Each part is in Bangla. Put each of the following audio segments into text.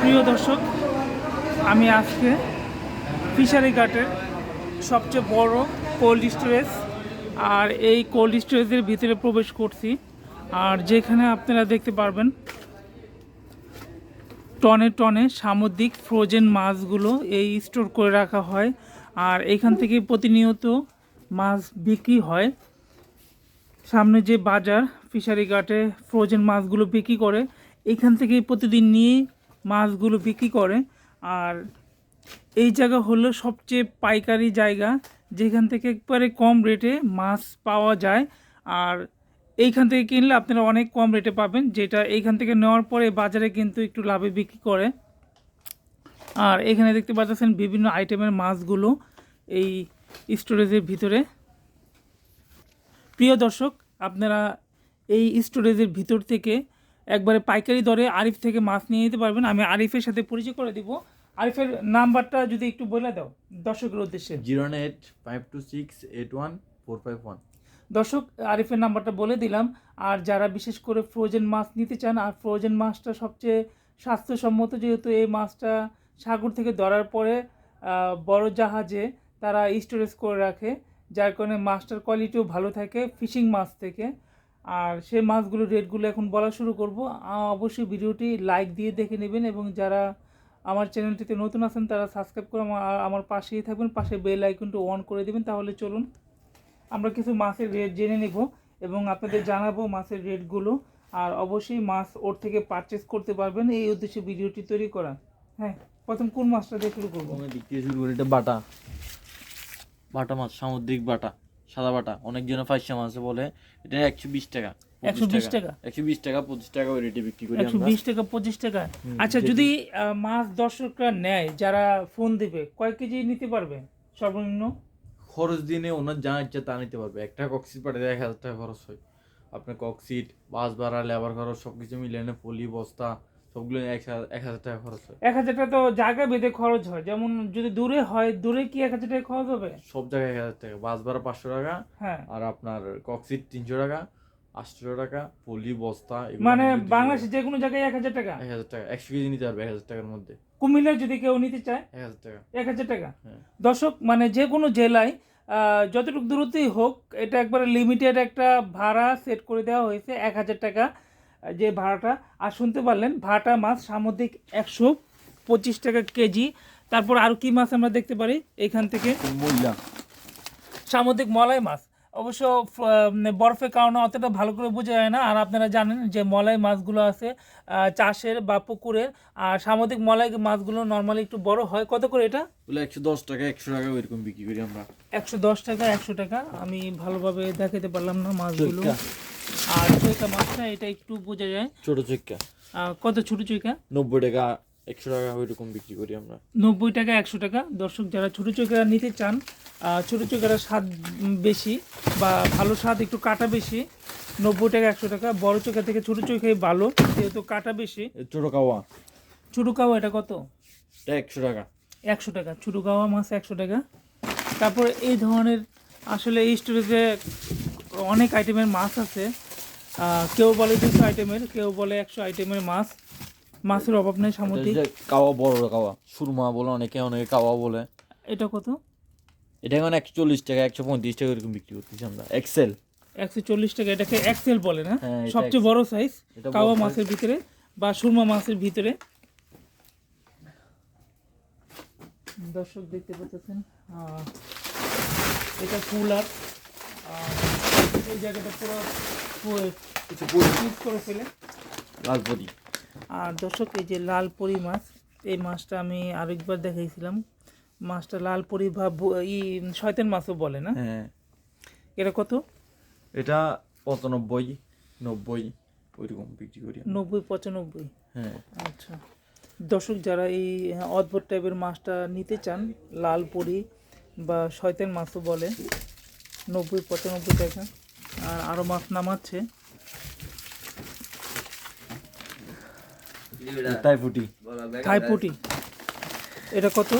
প্রিয় দর্শক, আমি আজকে ফিশারি ঘাটের সবচেয়ে বড় কোল্ড স্টোরেজ আর এই কোল্ড স্টোরেজের ভিতরে প্রবেশ করছি। আর যেখানে আপনারা দেখতে পারবেন, টনে টনে সামুদ্রিক ফ্রোজেন মাছগুলো এই স্টোর করে রাখা হয়। আর এখান থেকে প্রতিনিয়ত মাছ বিক্রি হয়। সামনে যে বাজার, ফিশারি ঘাটে ফ্রোজেন মাছগুলো বিক্রি করে এখান থেকে প্রতিদিন নিয়ে মাছগুলো বিক্রি করে। আর এই জায়গা হলো সবচেয়ে পাইকারি জায়গা, যেখান থেকে একবারে কম রেটে মাছ পাওয়া যায়। আর এইখান থেকে কিনলে আপনারা অনেক কম রেটে পাবেন, যেটা এইখান থেকে নেওয়ার পরে বাজারে কিন্তু একটু লাভে বিক্রি করে। আর এখানে দেখতে পাচ্ছেন বিভিন্ন আইটেমের মাছগুলো এই স্টোরেজের ভিতরে। প্রিয় দর্শক, আপনারা এই স্টোরেজের ভিতর থেকে একবারে পাইকারি দরে আরিফ থেকে মাছ নিয়ে নিতে পারবেন। আমি আরিফের সাথে পরিচয় করে দিব। আরিফের নাম্বারটা যদি একটু বলে দাও দর্শকের উদ্দেশ্যে। Zero eight five two six eight one four five one. দর্শক আরিফের নাম্বারটা বলে দিলাম। আর যারা বিশেষ করে ফ্রোজেন মাছ নিতে চান আর ফ্রোজেন মাছটা সবচেয়ে স্বাস্থ্যসম্মত যেহেতু এই মাছটা সাগর থেকে ধরার পরে বড় জাহাজে তারা স্টোরেজ করে রাখে। যার কারণে মাছটার কোয়ালিটিও ভালো থাকে ফিশিং মাছ থেকে। আর সেই মাছগুলোর রেটগুলো এখন বলা শুরু করব। অবশ্যই ভিডিওটি লাইক দিয়ে দেখে নেবেন এবং যারা আমার চ্যানেলটিতে নতুন আছেন, তারা সাবস্ক্রাইব করে আমার আমার পাশেই থাকবেন, পাশে বেল আইকনটি অন করে দেবেন। তাহলে চলুন, আমরা কিছু মাছের রেট জেনে নেব এবং আপনাদের জানাব মাছের রেটগুলো। আর অবশ্যই মাছ ওর থেকে পারচেস করতে পারবেন, এই উদ্দেশ্যে ভিডিওটি তৈরি করা। হ্যাঁ প্রথম কোন মাছটা দিয়ে শুরু করব? থেকে শুরু করি, এটা বাটা। বাটা মাছ, সামুদ্রিক বাটা। সাদা বাটা। অনেক জন ফাইসা মাছ বলে এটা একশো বিশ টাকা 120 টাকা? একশো বিশ টাকা পঁচিশ টাকা ওই রেটে বিক্রি করি একশো আমরা বিশ টাকা পঁচিশ টাকা। আচ্ছা যদি আহ, মাছ দর্শকরা নেয় যারা ফোন দিবে কয় কেজি নিতে পারবে? সর্বনিম্ন? খরচ দিনে ওনার যা ইচ্ছা তা নিতে পারবে। একটা কক্সিট পাঠাতে এক হাজার টাকা খরচ হয়। আপনার কক্সিট বাস ভাড়া লেবার খরচ সব কিছু মিলে এনে পলি বস্তা সবগুলো এক হাজার টাকা খরচ হয় এক হাজার টাকা তো জায়গা বেঁধে খরচ হয় যেমন যদি দূরে হয় দূরে কি এক হাজার টাকা খরচ হবে সব জায়গায় এক হাজার টাকা বাস ভাড়া পাঁচশো টাকা হ্যাঁ আর আপনার কক্সিট তিনশো টাকা আটশো টাকা পলি বস্তা মানে বাংলাদেশে যে কোনো জায়গায় এক হাজার টাকা এক হাজার টাকা একশো কেজি নিতে পারবে এক হাজার টাকার মধ্যে কুমিল্লার যদি কেউ নিতে চায় এক হাজার টাকা এক হাজার টাকা হ্যাঁ। দর্শক মানে যে কোনো জেলায় যতটুকু দূরত্বই হোক এটা একবারে লিমিটেড একটা ভাড়া সেট করে দেওয়া হয়েছে এক হাজার টাকা যে ভাড়াটা আর শুনতে পারলেন ভাড়াটা মাছ সামুদ্রিক একশো পঁচিশ টাকা কেজি। তারপর আর কি মাছ আমরা দেখতে পারি এখান থেকে? সামুদ্রিক মলাই মাছ। অবশ্য মানে বরফের কারণে অতটা ভালো করে বোঝা যায় না। আর আপনারা জানেন যে মলাই মাছগুলো আছে চাষের বা পুকুরের আর সামুদ্রিক মলাই মাছগুলো নর্মালি একটু বড় হয়। কত করে এটা? একশো দশ টাকা একশো টাকা ওইরকম বিক্রি করি আমরা। একশো দশ টাকা একশো টাকা। আমি ভালোভাবে দেখাতে পারলাম না মাছগুলো। আর চৈকা মাছটা এটা একটু বোঝা যায়। ছোট চৈকা। কত ছোট চৈকা? নব্বই টাকা একশো টাকা ওইরকম বিক্রি করি আমরা। নব্বই টাকা একশো টাকা। দর্শক যারা ছোটো চৈকারা নিতে চান ছোটো চৈকারা স্বাদ বেশি বা ভালো স্বাদ একটু কাটা বেশি নব্বই টাকা একশো টাকা। বড় চৈকা থেকে ছোটো চৈকাই ভালো যেহেতু কাটা বেশি। ছোট কাওয়া। ছোটো কাওয়া এটা কত? এটা একশো টাকা। একশো টাকা। ছোটো কাওয়া মাছ একশো টাকা। তারপরে এই ধরনের আসলে এই স্টোরেজে অনেক আইটেমের মাছ আছে। কেউ বলে দুশো আইটেমের কেউ বলে একশো আইটেমের মাছ। মাছের অভাব নেই সামুদ্রিক। কাওয়া বড় কাওয়া সুরমা বলে অনেকে অনেকে কাওয়া বলে। এটা কত? এটা এখন একশো চল্লিশ টাকা একশো পঁয়ত্রিশ টাকা এরকম বিক্রি করতেছি আমরা। এক্সেল একশো চল্লিশ টাকা এটাকে এক্সেল বলে না? হ্যাঁ, সবচেয়ে বড় সাইজ কাওয়া মাছের ভিতরে বা সুরমা মাছের ভিতরে। দর্শক দেখতে পাচ্ছেন এটা কুলার। এই জায়গাটা পুরো করে ফেলে। লালপতি আর দর্শক এই যে লাল পরি মাছ এই মাছটা আমি আরেকবার দেখাইছিলাম। মাছটা লাল পরি বু- ই শয়তান মাছও বলে না? হ্যাঁ। এটা কত? এটা পঁচানব্বই নব্বই ওইরকম বিক্রি করি নব্বই পঁচানব্বই? হ্যাঁ। আচ্ছা। দর্শক যারা এই অদ্ভুত টাইপের মাছটা নিতে চান লাল পরি বা শয়তান মাছও বলে নব্বই পঁচানব্বই টাকা। আর আরও মাছ নামাচ্ছে। ফুটি। এটা কত?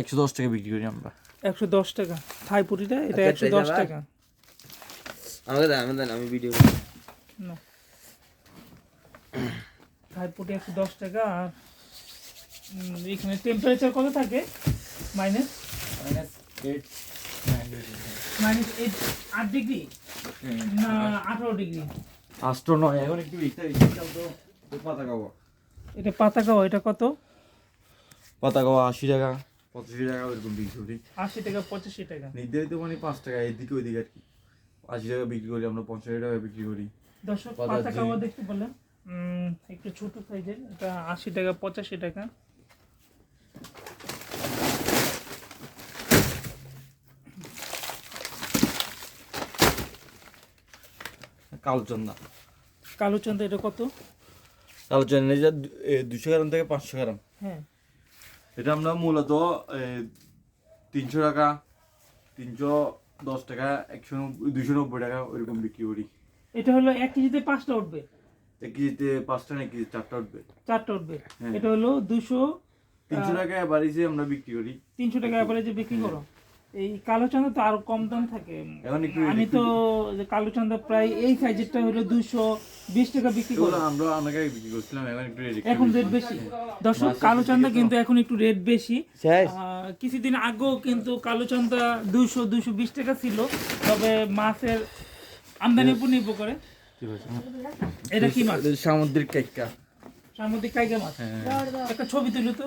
একশো দশ টাকা বিক্রি করি আমরা। একশো দশ টাকা। থাই পুটিটা এটা একশো দশ টাকা। আমাকে দেন আমাকে দেন আমি ভিডিও না। হাইপোটে একশো দশ টাকা আর এখানে টেম্পারেচার কত থাকে? Minus minus eight minus eight আট ডিগ্রি? না আঠারো ডিগ্রি। আষ্ট্র নয়। এখন একটু ইচ্ছা ইচ্ছা তো পাতা খাব। এটা পাতা খাওয়া এটা কত? পাতা খাওয়া আশি টাকা। পঁচাশি টাকা ওইরকম বিক্রি করি। আশি টাকা পঁচাশি টাকা। নির্ধারিত মানে পাঁচ টাকা এদিকে ওইদিকে আর কি। আশি টাকা বিক্রি করি আমরা পঞ্চাশ টাকা বিক্রি করি। দর্শক পাতা খাওয়া দেখতে উম, একটু ছোট সাইজের এটা আশি টাকা পঁচাশি টাকা। কালচন্দা। কালোচন্দা এটা কত? কালচন্দা যা দুশো গ্রাম থেকে পাঁচশো গ্রাম। হ্যাঁ। এটা আমরা মূলত তিনশো টাকা তিনশো দশ টাকা একশো দুশো নব্বই টাকা ওইরকম বিক্রি করি। এটা হলো এক কেজিতে পাঁচটা উঠবে? এক কেজিতে পাঁচটা না এক কেজি চারটা উঠবে। চারটা উঠবে? হ্যাঁ। এটা হলো দুশো তিনশো টাকা বাড়িতে আমরা বিক্রি করি। তিনশো টাকা অ্যাভারেজে বিক্রি করো। এই কালো চান্দা তো আরও কম দাম থাকে। আমি তো যে কালো চান্দা প্রায় এই সাইজেরটা হলো দুশো বিশ টাকা বিক্রি করো। আমরা অনেক আগে বিক্রি করছিলাম এখন একটু রেডি এখন রেট বেশি। দর্শক কালো চান্দা কিন্তু এখন একটু রেট বেশি। কিছুদিন আগেও কিন্তু কালো চান্দা দুশো দুশো বিশ টাকা ছিল তবে মাছের আমদানির উপর নির্ভর করে। এটা কি মাছ? সামুদ্রিক কাইকা। সামুদ্রিক কাইকা মাছ। হ্যাঁ। একটা ছবি তুলো তো।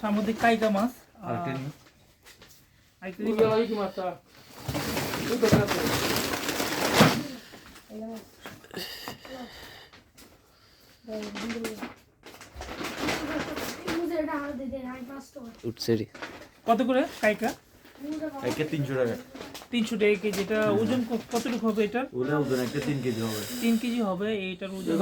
সামুদ্রিক কাইকা মাছ। আহ, কত করে কাইকা? একটা তিনশো টাকা। তিনশো টাকা কেজি। এটা ওজন কতটুকু হবে এটার? ওজন একটা তিন কেজি হবে। তিন কেজি হবে এইটার ওজন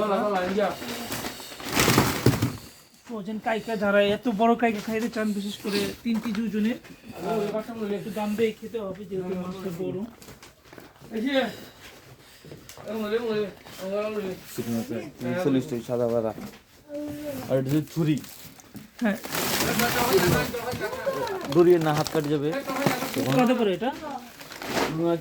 ওজন কাইকা যারা এত বড় কাইকা খাইতে চান বিশেষ করে তিন কেজি ওজনের একটু দাম দিয়ে খেতে হবে যেহেতু মাছটা বড়। সাদা আর এটা ছুরি। হ্যাঁ। দড়িয়ে না হাত কাটে যাবে। কত করে এটা?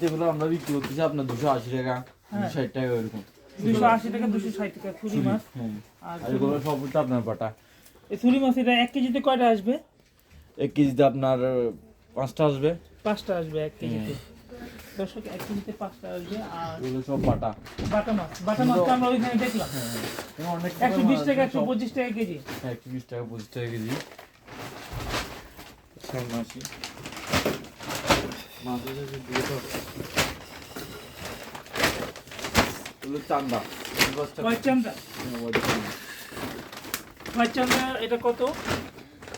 যেগুলো আমরা বিক্রি করতেছি আপনার দুশো আশি টাকা দুশো ষাট টাকা এরকম। দুশো আশি টাকা দুশো ষাট টাকা ছুরি মাছ। হ্যাঁ। আর এগুলো আপনার পাটা এই ছুরি মাছ এটা এক কেজিতে কয়টা আসবে? এক কেজিতে আপনার পাঁচটা আসবে। পাঁচটা আসবে এক কেজিতে। দর্শক এক কেজিতে পাঁচটা আসবে আর এগুলো সব বাটা। বাটা মাছ। বাটা মাছটা আমরা ওইখানে দেখলাম। হ্যাঁ একশো বিশ টাকা একশো পঁচিশ টাকা কেজি। হ্যাঁ একশো বিশ টাকা পঁচিশ টাকা কেজি। সামনে আসি মাছ আছে যে তো। চান্দা। চান্দা। হ্যাঁ, এটা কত?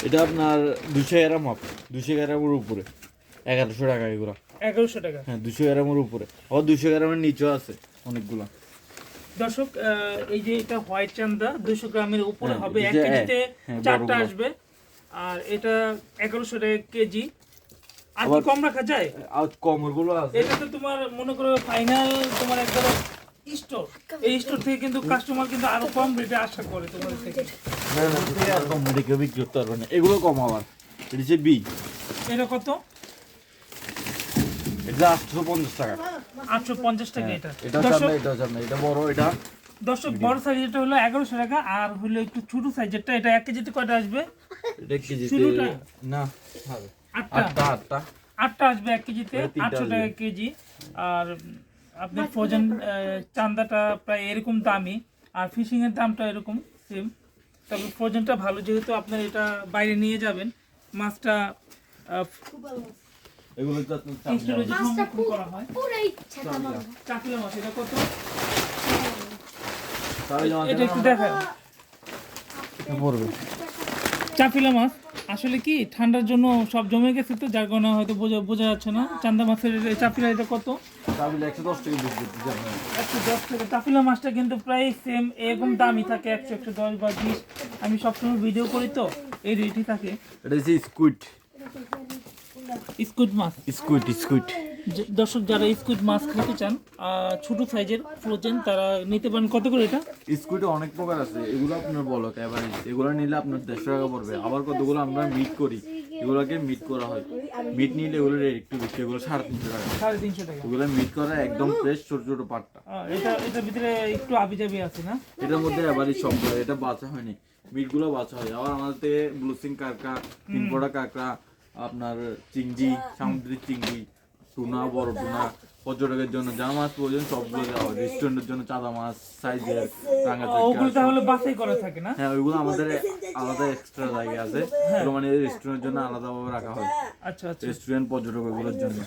এটা আপনার দুশো গ্রাম হবে দুশো গ্রামের উপরে। এগারোশো টাকা এগুলো। এগারোশো টাকা। হ্যাঁ দুশো গ্রামের উপরে। ও দুশো গ্রামের নিচেও আছে অনেকগুলো। দর্শক এই যে এটা হোয়াইট চান্দা দুশো গ্রামের উপরে হ্যাঁ, হবে। এক কেজিতে হ্যাঁ, চারটা আসবে। আর এটা এগারোশো টাকা কেজি। আর কম রাখা যায়? আর কমেরগুলো আছে। এটা তো তোমার মনে করো ফাইনাল তোমার একবার স্টোর এই স্টোর থেকে কিন্তু কাস্টমার কিন্তু আরও কম রেটে আশা করে তোমার থেকে। না না আর কম রেটে কেউ বিক্রি করতে পারবে না। এগুলো কম আবার এটা হচ্ছে বি এটা কত? এটা আটশো পঞ্চাশ টাকা। আটশো পঞ্চাশ টাকা এটা হ্যাঁ, এটা। এটা এটা বড় এটা দর্শক বড় সাইজেরটা হলো এগারোশো টাকা আর হলো একটু ছোট সাইজেরটা এটা এক কেজিতে কয়টা আসবে? এটা কেজিতে না আটটা। আটটা আটটা। আসবে এক কেজিতে আটশো টাকা কেজি আর আপনার ফ্রোজেন চান্দাটা প্রায় এরকম দামি আর ফিশিং এর দামটা এরকম সেম তবে ফ্রোজেনটা ভালো যেহেতু আপনার এটা বাইরে নিয়ে যাবেন মাছটা এগুলো করা হয়। চাকলা মাছ এটা কত? এটা একটু চাপিলা মাছ? আসলে কি ঠান্ডার জন্য সব জমে গেছে তো যার কারণে হয়তো বোঝা বোঝা যাচ্ছে না। চান্দা মাছের চাপিলা এটা কত? চাপিলা একশো দশ টাকা একশো দশ টাকা। চাপিলা মাছটা কিন্তু প্রায় সেম এরকম দামই থাকে একশো একশো দশ বা বিশ। আমি সবসময় ভিডিও করি তো এই রেটই থাকে। এটা হচ্ছে স্কুইট স্কুইট মাছ। স্কুইট স্কুইড যে- দর্শক যারা স্কুইড মাছ খেতে চান ছোট সাইজের ফ্রোজেন তারা নিতে পারেন। কত করে এটা? স্কুইডে অনেক প্রকার আছে। এগুলো আপনার বলো এভারেজ এগুলো নিলে আপনার দেড়শো টাকা পড়বে। আবার কতগুলো আমরা মিট করি? এগুলোকে মিট করা হয়। মিট নিলে এগুলো একটু বেশি। এগুলো সাড়ে তিনশো টাকা। সাড়ে তিনশো টাকা। এগুলো মিট করা একদম ফ্রেশ ছোট ছোট পাটটা। এটা এটার ভিতরে একটু আবি জাবি আছে না? এটার মধ্যে এবারই সব হয়, এটা বাছা হয়নি। মিটগুলো বাছা হয়। আবার আমাদের ব্লুসিং কাঁকড়া তিনপড়া কাঁকড়া আপনার চিংড়ি সামুদ্রিক চিংড়ি টুনা বড় টুনা পর্যটকের জন্য যা মাছ প্রয়োজন সবগুলো দেওয়া হয়। রেস্টুরেন্টের জন্য চাঁদা মাছ সাইজের রাঙা ওগুলো তাহলে বাছাই করা থাকে না? হ্যাঁ ওইগুলো আমাদের আলাদা এক্সট্রা জায়গা আছে। মানে রেস্টুরেন্টের জন্য আলাদাভাবে রাখা হয়। আচ্ছা আচ্ছা। রেস্টুরেন্ট পর্যটক এগুলোর জন্য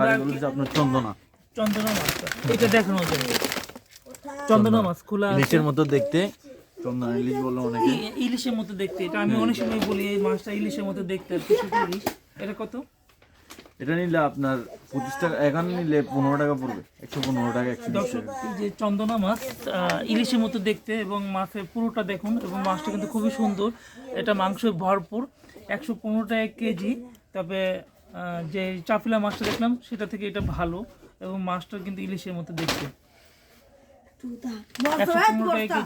আর এগুলো হচ্ছে আপনার চন্দনা। চন্দনা মাছটা এটা দেখানো যায় চন্দনা মাছ খোলা। ইলিশের মতো দেখতে। চন্দনা ইলিশ বলল অনেকে ইলিশের মতো দেখতে। এটা আমি অনেক সময় বলি এই মাছটা ইলিশের মতো দেখতে আর কি ছোট ইলিশ। এটা কত? এটা নিলে আপনার পঁচিশ টাকা এখন নিলে পনেরো টাকা পড়বে। একশো পনেরো টাকা একশো বিশ দর্শক যে চন্দনা মাছ আহ, ইলিশের মতো দেখতে এবং মাছের পুরোটা দেখুন এবং মাছটা কিন্তু খুবই সুন্দর। এটা মাংস ভরপুর একশো পনেরো টাকা কেজি। তবে যে চাপিলা মাছটা দেখলাম সেটা থেকে এটা ভালো এবং মাছটা কিন্তু ইলিশের মতো দেখতে। একশো পনেরো টাকা কেজি।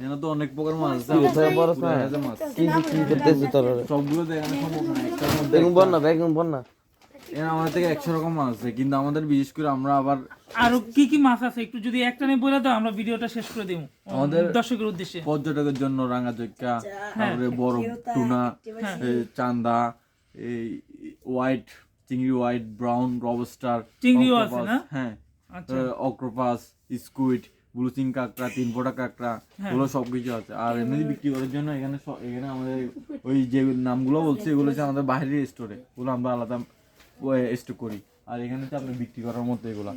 এখানে তো অনেক প্রকার মাছ আছে। কোথায় বড় মাছ। কি বিক্রি করতেছে তোর? সবগুলো দেখানো সম্ভব না একটার মধ্যে বেগুন বল না বেগুন বল না এখানে আমাদের থেকে একশো রকম মাছ আছে কিন্তু আমাদের বিশেষ করে আমরা আবার আরও কি কি মাছ আছে একটু যদি একটা নিয়ে বলে দাও আমরা ভিডিওটা শেষ করে দেবো আমাদের- দর্শকের উদ্দেশ্যে পর্যটকের জন্য রাঙা চৈক্কা হ্যাঁ। তারপরে বড় টুনা চান্দা এই হোয়াইট চিংড়ি হোয়াইট ব্রাউন রবস্টার চিংড়িও আছে না? হ্যাঁ আচ্ছা অক্টোপাস স্কুইড ব্লুচিং কাঁকড়া তিন ফোটা কাঁকড়া হ্যাঁ। এগুলো সবকিছু আছে আর এমনি বিক্রি করার জন্য এখানে এখানে আমাদের ওই যে নামগুলো বলছি এগুলো হচ্ছে আমাদের বাইরের স্টোরে ওগুলো আমরা আলাদা স্টোর করি। আর এখানে হচ্ছে আপনি বিক্রি করার মতো এগুলো।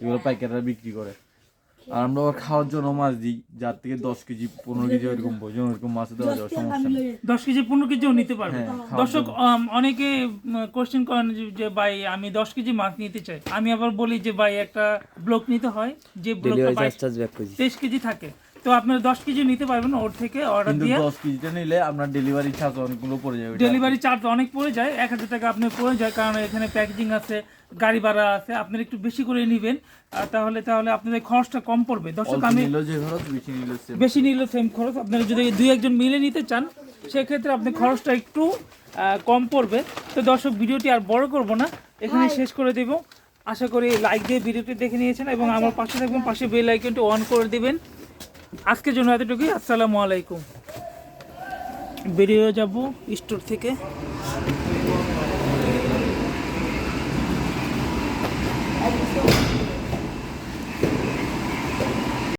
এগুলো পাইকাররা বিক্রি করে। আর আমরা আবার খাওয়ার জন্য মাছ দিই। যার থেকে দশ কেজি পনেরো কেজি এরকম প্রয়োজন ওরকম মাছ দেওয়া যাওয়ার সমস্যা নেই। দশ কেজি পনেরো কেজিও নিতে পারবে। হ্যাঁ, দর্শক অনেকে কোশ্চেন করেন যে- ভাই আমি দশ কেজি মাছ নিতে চাই। আমি আবার বলি যে ভাই একটা ব্লক নিতে হয়। যে ব্লকটা তেইশ কেজি থাকে। তো আপনারা দশ কেজি নিতে পারবেন ওর থেকে অর্ডার কিন্তু দিয়ে। দশ কেজিটা নিলে আপনার ডেলিভারি চার্জ অনেকগুলো পড়ে যাবে। ডেলিভারি চার্জ অনেক পড়ে যায় এক হাজার টাকা আপনার পড়ে যায় কারণ এখানে প্যাকেজিং আছে গাড়ি ভাড়া আছে আপনারা একটু বেশি করে নেবেন আর তাহলে তাহলে আপনাদের খরচটা কম পড়বে। দর্শক আমি নিলেও যে খরচ বেশি নিলেও same। বেশি নিলে সেম খরচ। আপনারা যদি দুই একজন মিলে নিতে চান সেক্ষেত্রে আপনি খরচটা একটু আহ, কম পড়বে। তো দর্শক ভিডিওটি আর বড় করব না এখানে শেষ করে দেব। আশা করি লাইক দিয়ে ভিডিওটি দেখে নিয়েছেন এবং আমার পাশে থাকবেন পাশে বেল আইকনটি অন করে দিবেন। আজকের জন্য এতটুকুই। আসসালামু আলাইকুম। বেরিয়ে যাব স্টোর থেকে।